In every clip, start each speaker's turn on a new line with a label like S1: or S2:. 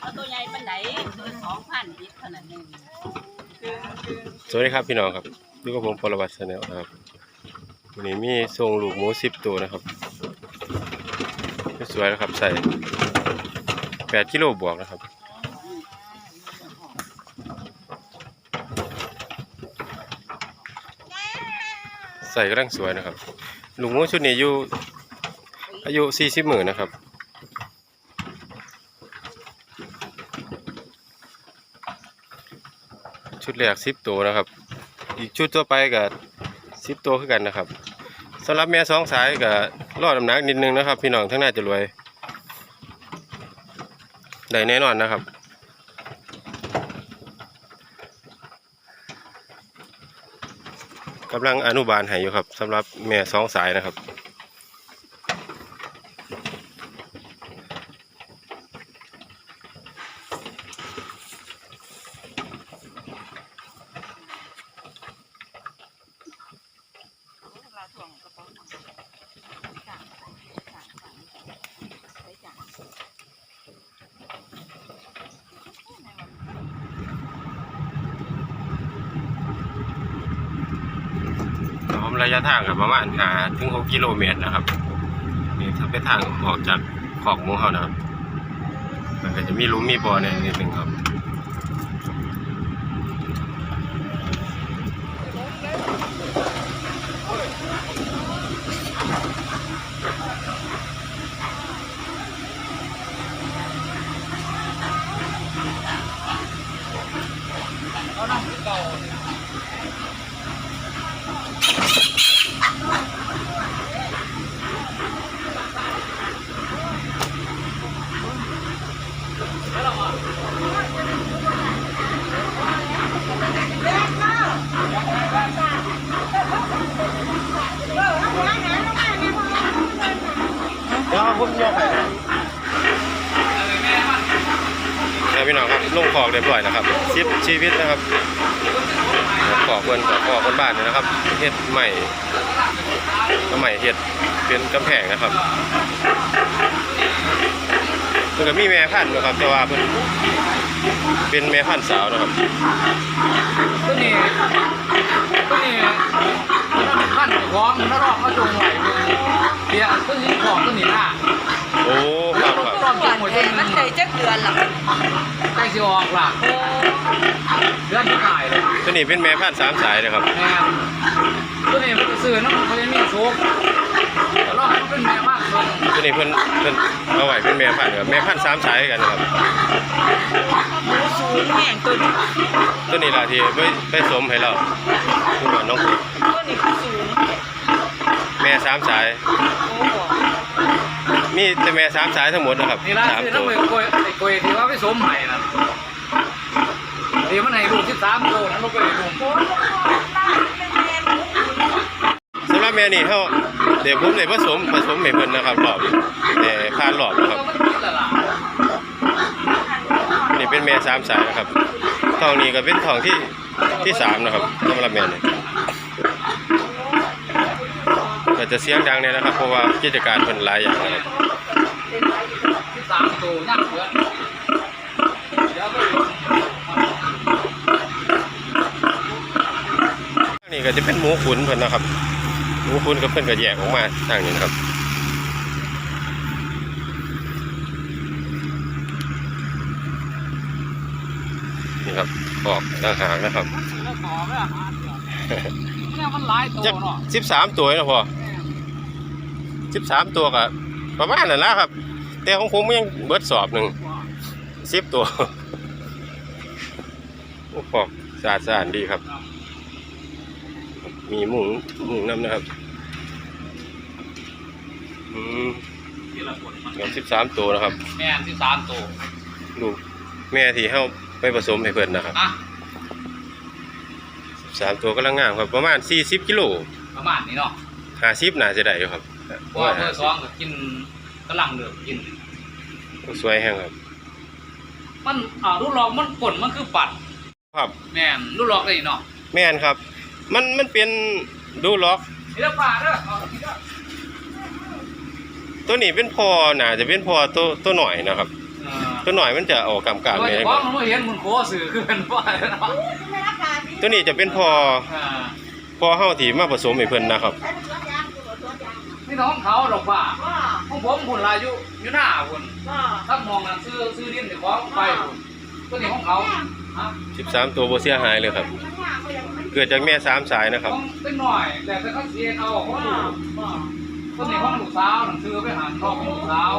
S1: เอาตัวใหญ่ปานไหนสองพันยิบขนาดหนึ่ง
S2: สวัสดีครับพี่น้องครับดูกับผมปรวัติชาแนลนะครับวันนี้มีทรงลูกหมูสิบตัวนะครับสวยนะครับใส่แปดกิโลบวกนะครับใส่กำลังสวยนะครับลูกหมูชุดนี้อยู่อายุสี่สิบหมื่นนะครับ ชุดแรกสิบตัวนะครับ อีกชุดตัวไปกับสิบตัวคือกันนะครับสำหรับแม่สองสายกับรอดน้ำหนักนิดนึงนะครับ พี่น้องทั้งน่าจะรวยได้แน่นอนนะครับกำลังอนุบาลให้อยู่ครับสำหรับแม่สองสายนะครับ ผมระยะทางกับประมาณหาถึงหกกิโลเมตรนะครับนี่ถ้าเป็นทางออกจากขอกมูเขานะครับ มันก็จะมีหลุมมีบ่อในนิดนึงครับ เดี๋ยวผมยกให้แล้วพี่น้องครับลงขอกเรียบร้อยนะครับชิปชีวิตนะครับขอกคนขอกคนบ้านเนี่ยนะครับเฮ็ดใหม่ก็ใหม่เฮ็ดเป็นกำแพงนะครับเพิ่นก็มีแม่พันธุ์นะครับแต่ว่าเพิ่นเป็นแม่พันธุ์สาวนะครับ
S3: ตัวนี้ตัวนี้ขั้นของนรอกมาจงไหวเดี๋ยตัวนี้ของตัวนี้ ใกล้สิออกล่ะเดือนที่ขายเลย
S2: ตัวนี้เป็นแม่พันธุ์สามสายนะครับ
S3: แม่ตัวนี้มันซื้อน้ำเขาจะมีโชคแต่รอบมันเป็นแม่มากเลย
S2: ตัวนี้เพิ่นเพิ่นเอาไว้เป็นแม่พันธุ์ครับแม่พันธุ์สามสายกันนะครับ
S1: หมูสูงแห้งตัวนี้
S2: ตัวนี้ล่ะที่ไปไปสมให้เราคือว่าน้องปุ๊ก
S1: ตัวนี้คือสูง
S2: แม่สามสาย
S1: โอ้โห
S2: มีแต่แม่สามสายทั้งหมดนะครับ
S3: นี่ล่ะ
S2: สาม
S3: ซื้อ
S2: ตัว
S3: น้ำไอ้กล้วยไอ้กล้วยที่ว่าไปสมใหม่นะเดี๋ยวมันให้ลูกที่สามโตนั่นลูกไปลูก
S2: สำหรับแม่นี่เขาเดี๋ยวผมได้ผสมผสมให้เพิ่นนะครับรอบแต่ผ่านรอบนะครับ
S3: มันติดแล้วล่ะ
S2: นี่เป็นแม่สามสายนะครับทองนี้ก็เป็นทองที่ที่สามนะครับสำหรับแม่นี่ ก็จะเสียงดังเนี่ยนะครับ เพราะว่ากิจการเพิ่นหลายอย่างนะครับ
S3: ที่สามโตยากเกินเดี๋ยวไป
S2: ทางนี้ก็จะเป็นหมูขุนเพิ่นนะครับหมูขุนกับเพิ่นก็แยกออกมาทางนี้นะครับนี่ครับออกต่างหากนะครับ
S3: แล้วต่อไม่อาหารเนี่ยมันหลายตัว
S2: จัก
S3: เนาะ
S2: สิบสามตัวนะพอ สิบสามตัวก็ประมาณนั้นนะครับ แต่ของผมยังเบิดสอบหนึ่งสิบตัวโอ้ปอกสะอาดสะอาดดีครับ มีหมุงหมุงน้ำนะครับอืม
S3: ทีละคนมัน
S2: เกือบสิบสามตัวนะครับ
S3: แม่นที่สามตัว
S2: ลูกแม่ที่เข้าไปผสมให้เพิ่นนะครับ
S3: อะ
S2: สามตัวก็ลังงามครับ ประมาณสี่สิบกิโล
S3: ประมาณนี้เนาะ
S2: ห้าสิบน่าจะได้อยู่ครับ
S3: เพราะว่าเมื่อสองก็กินกำลังเดือดกิน
S2: สวยแห้งครับ
S3: มันอ่าลูกหลอกมันกลนมันคือปัด
S2: ครับ
S3: แม่นลูกหลอกได้เนาะ
S2: แม่นครับ มันมันเป็นดูล็อก
S3: นี่ละป่าเด้อเอาทีเด้อ
S2: ตัวนี้เป็นพอน่าจะเป็นพอตัวตัวหน่อยนะครับ
S3: แเออ
S2: ตัวหน่อยมันจะออกกำกาม
S3: ตัว
S2: เลย
S3: เจ้าของมันบ่เห็นมันโคสื่อขึ้นว่าเนาะ
S2: ตัวนี้จะเป็นพอ
S3: อ่า
S2: พอเฮาที่มาผสมให้เพิ่นนะครับ
S3: นี่ น้องเขาดอกว่าของผมคุณลายุอยู่หน้าคุณถ้ามองนั่นซื้อซื้อดินเดี๋ยวของไปคุณตัวนี้ของเขาฮะ
S2: 13ตัวบ่เสียหายเลยครับ เกิดจากแม่สามสายนะครับ
S3: ของเป็นหน่อยแต่ถ้าเขาเสียเอาของลูกตัวนี้ของลูกสาวหนังสือไปหาทองของลูกสาว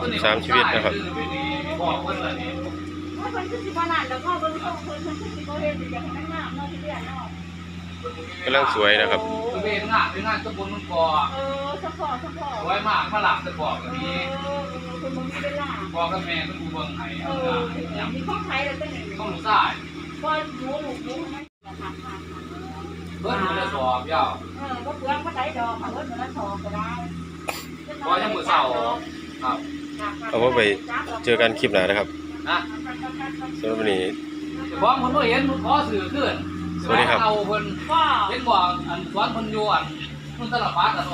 S3: ตัวนี้ของ
S2: สามชีวิตนะครับ
S3: ซื้อไปนี่บอกเพิ่นเลยนี่
S2: กำลังสวยนะครับ
S3: ตัวเองงานเป็นงานตะบนมันก่อสวยมากฝรั่งจะบอกกันนี้บอกกับแม่ต้องดูเบิ่งให้เอาละอย่างต้องลูกชายเพิ่นมันจะสอบยาวพอยังมือเศร้าครับ
S2: เอาไว้ไปเจอกันคลิปหน้านะครับ
S3: นะ
S2: สำหรับวันนี้
S3: แต่พอมันบ่เห็นมันขอสื่อขึ้น
S2: สวัสดีครับ
S3: เอาเพิ่นเห็นบ่อันสวนเพิ่นอยู่อันมันตลาดพัดอัน